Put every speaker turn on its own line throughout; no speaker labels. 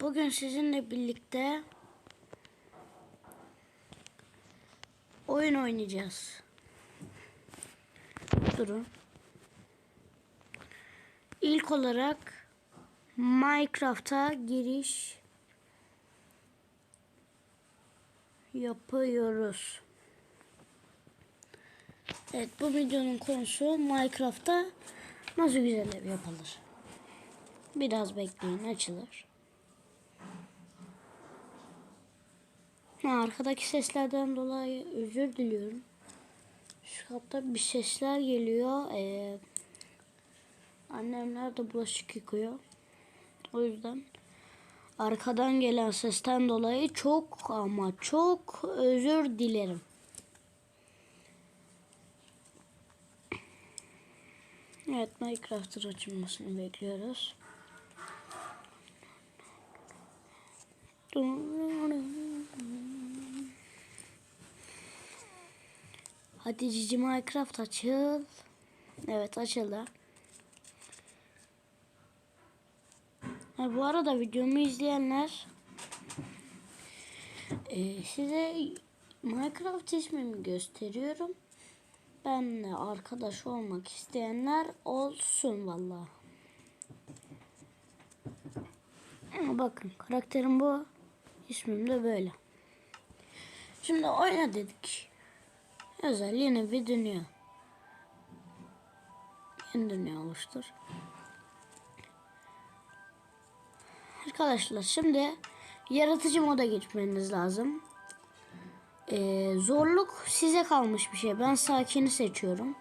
Bugün sizinle birlikte oyun oynayacağız. Durun. İlk olarak Minecraft'a giriş yapıyoruz. Evet bu videonun konusu Minecraft'ta nasıl güzel ev yapılır. Biraz bekleyin açılır. Ha, arkadaki seslerden dolayı özür diliyorum. Şu katta bir sesler geliyor. Ee, annemler de bulaşık yıkıyor. O yüzden arkadan gelen sesten dolayı çok ama çok özür dilerim. Evet Minecraft'ın açılmasını bekliyoruz. Hadi Cici Minecraft açıl. Evet açıldı. Ha, bu arada videomu izleyenler e, size Minecraft ismimi gösteriyorum. Benle arkadaş olmak isteyenler olsun valla. Bakın karakterim bu. İsmim de böyle. Şimdi oyna dedik. Özel yeni bir dünya. Yeni dünya oluştur. Arkadaşlar şimdi yaratıcı moda geçmeniz lazım. Ee, zorluk size kalmış bir şey. Ben sakini seçiyorum.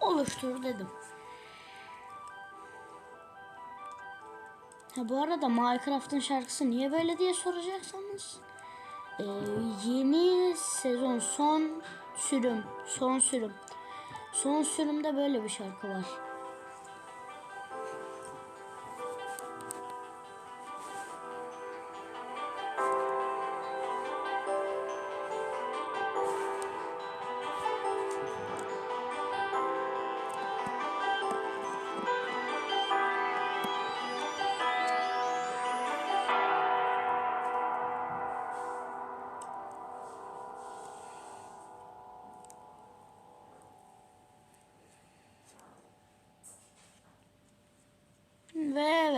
Oluştur dedim. Ha, bu arada Minecraft'ın şarkısı niye böyle diye soracaksanız ee, yeni sezon son sürüm son sürüm son sürümde böyle bir şarkı var.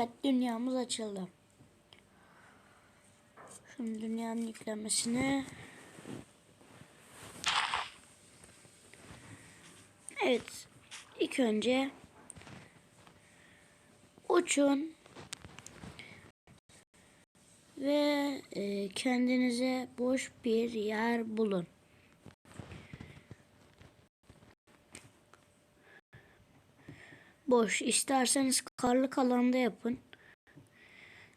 Evet dünyamız açıldı. Şimdi dünyanın yüklenmesini Evet. ilk önce uçun ve e, kendinize boş bir yer bulun. Boş. İsterseniz karlık alanda yapın.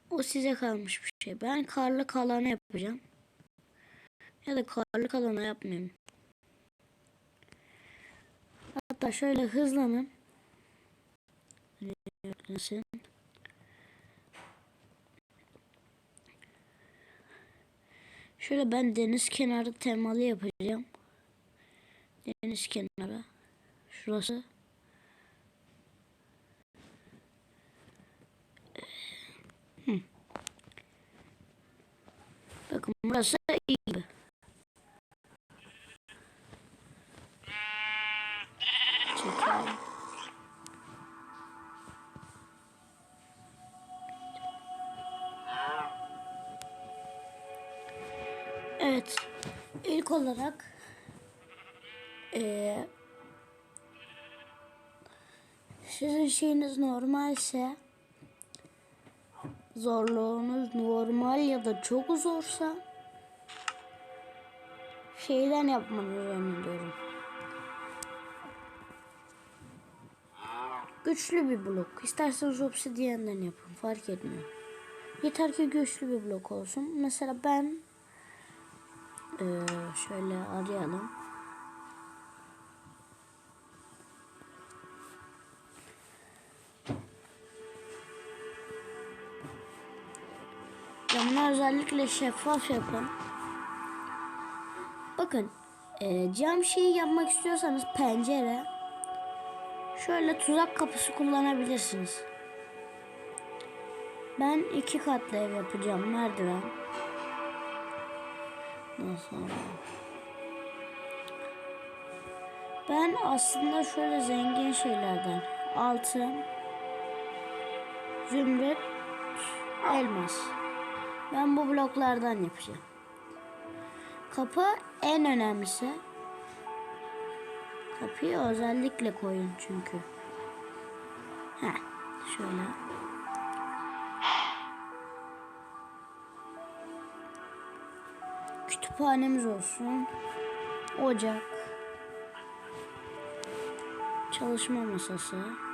O size kalmış bir şey. Ben karlık alana yapacağım. Ya da karlık alana yapmayayım. Hatta şöyle hızlanın. Nasıl? Şöyle ben deniz kenarı temalı yapacağım. Deniz kenarı. Şurası. Bakın burası iyi gibi. Evet. İlk olarak eee sizin şeyiniz normalse zorluğunuz normal ya da çok zorsa şeyden yapmanızı öneriyorum. Güçlü bir blok. İsterseniz obsidiyenden yapın. Fark etmiyor. Yeter ki güçlü bir blok olsun. Mesela ben ee, şöyle arayalım. Camını özellikle şeffaf yapın. Bakın e, cam şeyi yapmak istiyorsanız pencere şöyle tuzak kapısı kullanabilirsiniz. Ben iki katlı ev yapacağım. Merdiven. Nasıl? Ben aslında şöyle zengin şeylerden altın, zümrüt, elmas. Ben bu bloklardan yapacağım. Kapı en önemlisi. Kapıyı özellikle koyun çünkü. Heh, şöyle. Kütüphanemiz olsun. Ocak. Çalışma masası.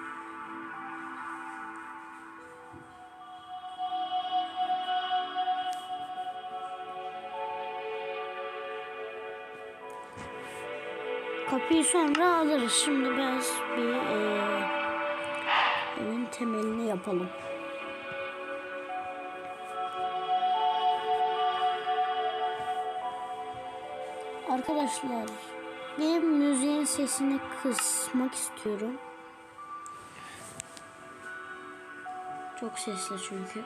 Kapıyı sonra alırız. Şimdi biraz bir eee, evin temelini yapalım. Arkadaşlar bir müziğin sesini kısmak istiyorum. Çok sesli çünkü.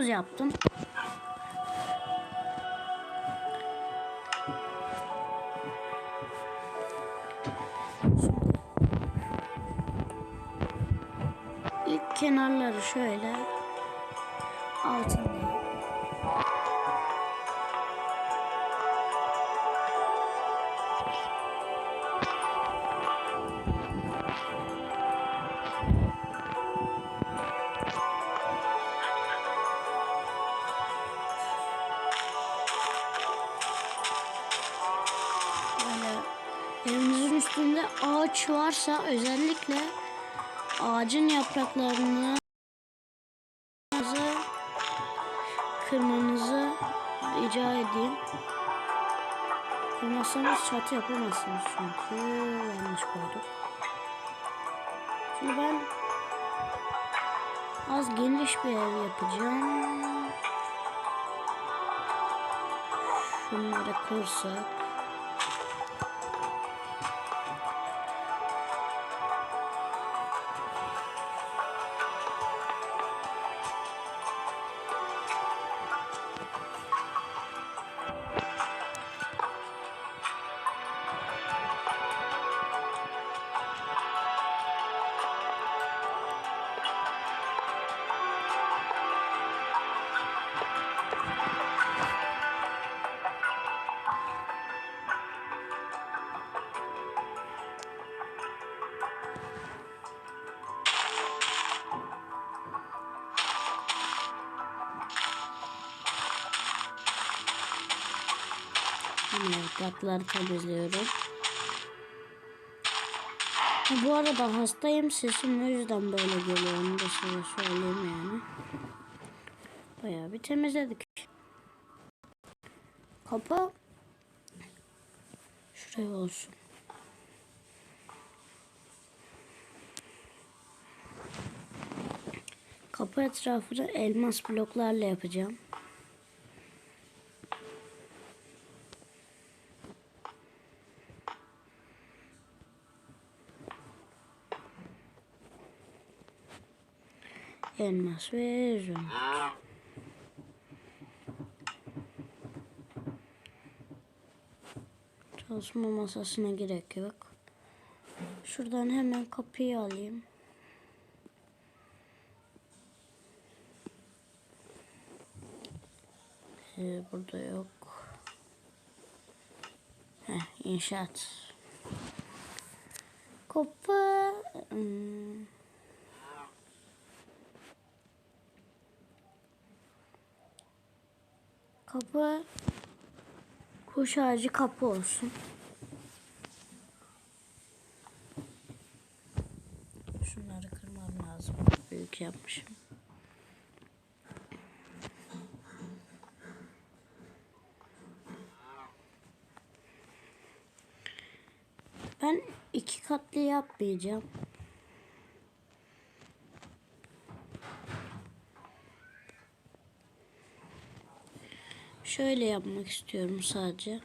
Böyle 30 yaptım. İlk kenarları şöyle ağacın yapraklarını kırmanızı rica edeyim. Kırmazsanız çatı yapamazsınız çünkü yanlış koyduk. Şimdi ben az geniş bir ev yapacağım. Şunları kırsak. Yaprakları temizliyorum. Bu arada hastayım sesim o yüzden böyle geliyor onu da size söyleyeyim yani. Bayağı bir temizledik. Kapı şuraya olsun. Kapı etrafını elmas bloklarla yapacağım. Elmas ve zümrüt. Çalışma masasına gerek yok. Şuradan hemen kapıyı alayım. Ee, burada yok. Heh, inşaat. Kapı. Hmm. Kapı kuş ağacı kapı olsun. Şunları kırmam lazım. Büyük yapmışım. Ben iki kat tatlı yapmayacağım. Şöyle yapmak istiyorum sadece.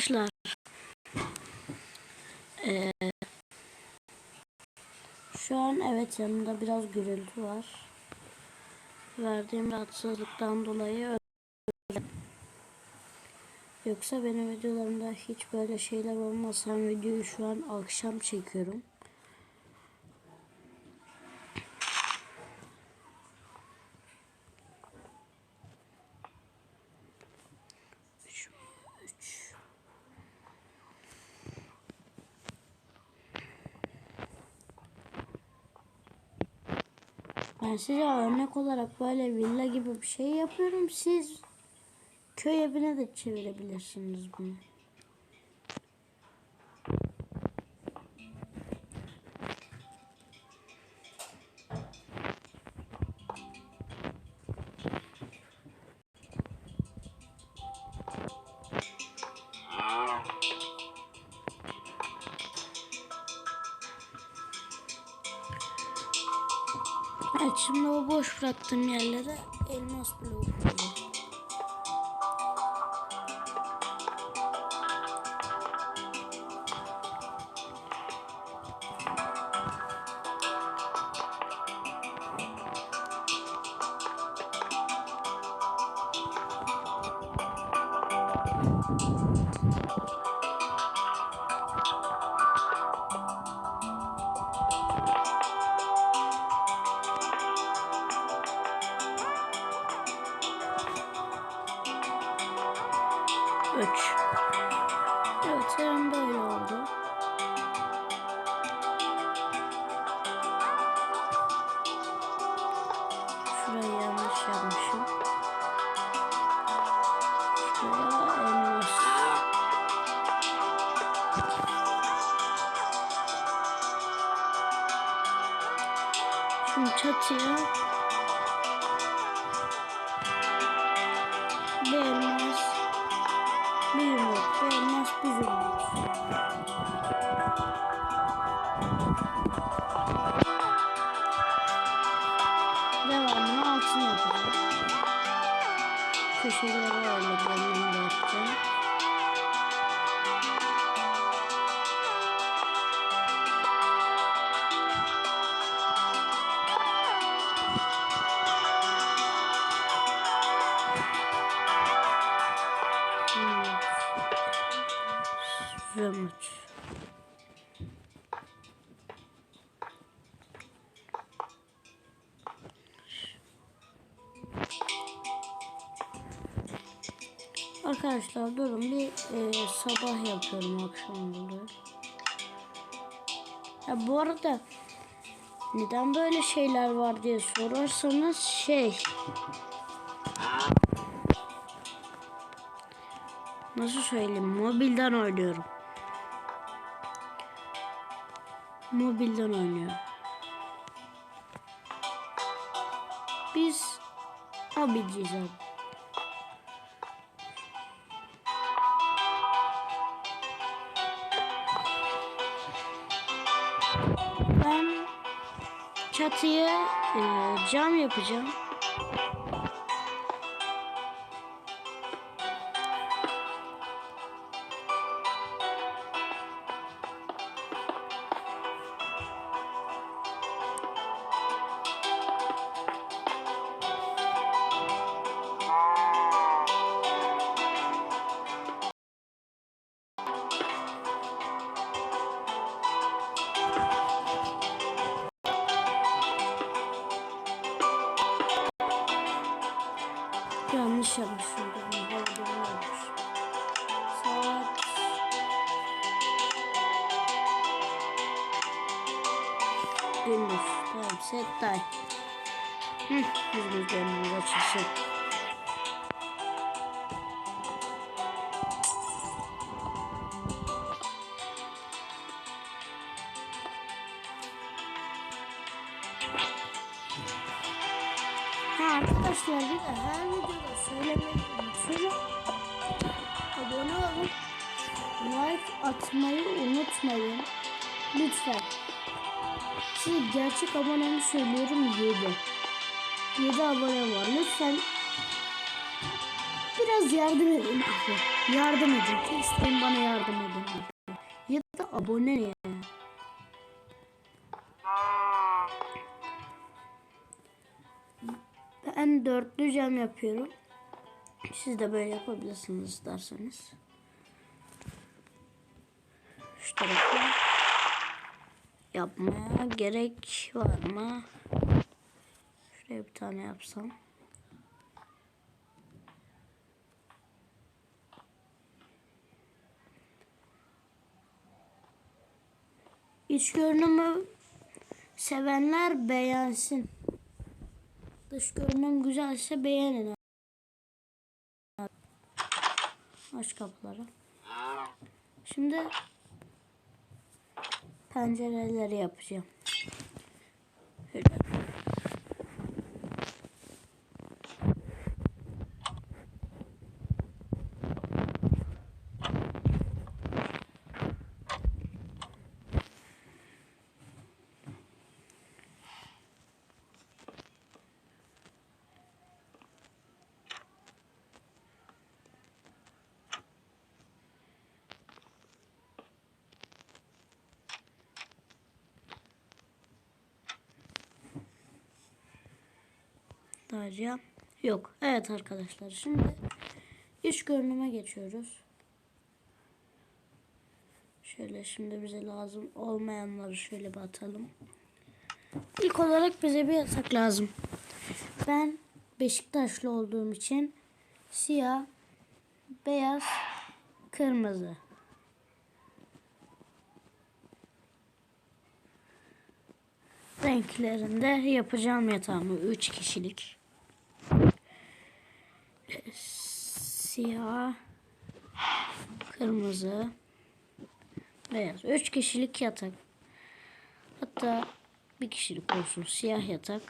Arkadaşlar eee, şu an evet yanımda biraz gürültü var. Verdiğim rahatsızlıktan dolayı özür- Yoksa benim videolarımda hiç böyle şeyler olmaz. Hem videoyu şu an akşam çekiyorum. Ben size örnek olarak böyle villa gibi bir şey yapıyorum. Siz köy evine de çevirebilirsiniz bunu. Evet şimdi o boş bıraktığım yerlere elmas bloğu Çatıya bir elmas bir yumruk, bir elmas, bir yumruk. Devamını altın yapacağım. Köşeleri öyle bölümünde. Arkadaşlar durun bir e, sabah yapıyorum akşam oluyor. Ya bu arada neden böyle şeyler var diye sorarsanız şey nasıl söyleyeyim mobilden oynuyorum. Mobilden oynuyor. Biz abiciyiz abi. Ben çatıya e, cam yapacağım. Yanlış yapmışım. Saat gündüz. Tamam set day. Hı, yüzümüz gönlümüz açılsın. Gerçek abonemi söylüyorum 7. 7 abone var. Lütfen biraz yardım edin. Yardım edin. İsteyin bana yardım edin. Ya da abone ya. Ben dörtlü cam yapıyorum. Siz de böyle yapabilirsiniz isterseniz. Şu tarafa yapmaya gerek var mı? Şuraya bir tane yapsam. İç görünümü sevenler beğensin. Dış görünüm güzelse beğenin. Aç kapıları. Şimdi pencereleri yapacağım. Şöyle. Darya. Yok. Evet arkadaşlar. Şimdi iç görünüme geçiyoruz. Şöyle şimdi bize lazım olmayanları şöyle bir atalım. İlk olarak bize bir yatak lazım. Ben Beşiktaşlı olduğum için siyah, beyaz, kırmızı. renklerinde yapacağım yatağımı. Üç kişilik. Siyah, kırmızı, beyaz. Üç kişilik yatak. Hatta bir kişilik olsun. Siyah yatak.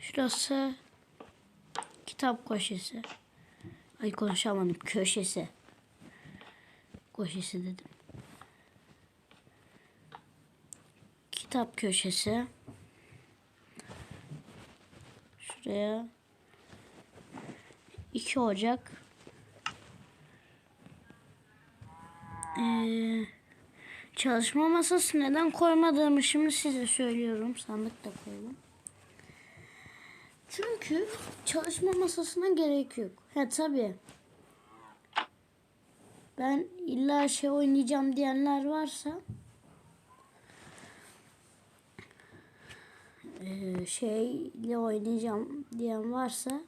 Şurası kitap köşesi. Ay konuşamadım. Köşesi. Köşesi dedim. Kitap köşesi. Şuraya iki ocak. Ee, çalışma masası neden koymadığımı şimdi size söylüyorum. Sandık da koydum. Çünkü çalışma masasına gerek yok. Ha tabii. Ben illa şey oynayacağım diyenler varsa şeyle oynayacağım diyen varsa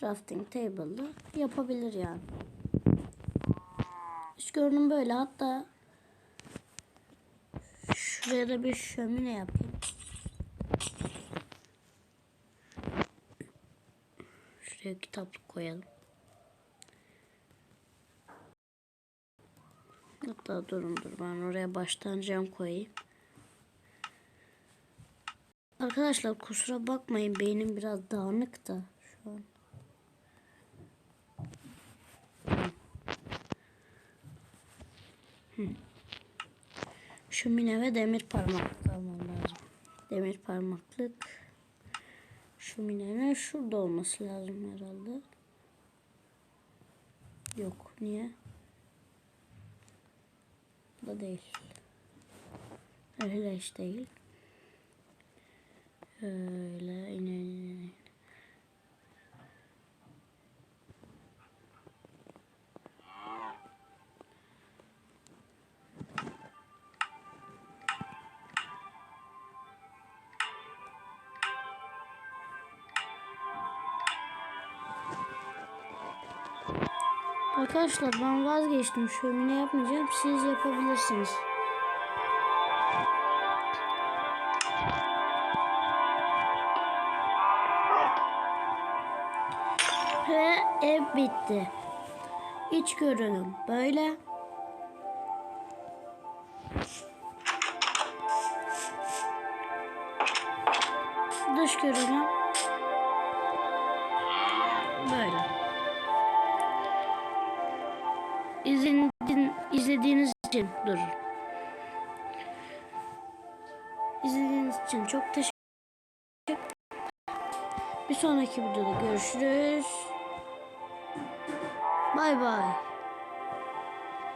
crafting table'da yapabilir yani. İş görünüm böyle hatta şuraya da bir şömine yapayım. Şuraya kitaplık koyalım. Hatta durun dur ben oraya baştan cam koyayım. Arkadaşlar kusura bakmayın beynim biraz dağınık da şu an. Şu mine ve demir parmaklık almam lazım. Demir parmaklık. Şu minenin şurada olması lazım herhalde. Yok niye? da değil. Öyle hiç değil. Şöyle inelim. Arkadaşlar ben vazgeçtim. Şömine yapmayacağım. Siz yapabilirsiniz. Ve ev bitti. İç görünüm böyle. Dış görünüm Bir sonraki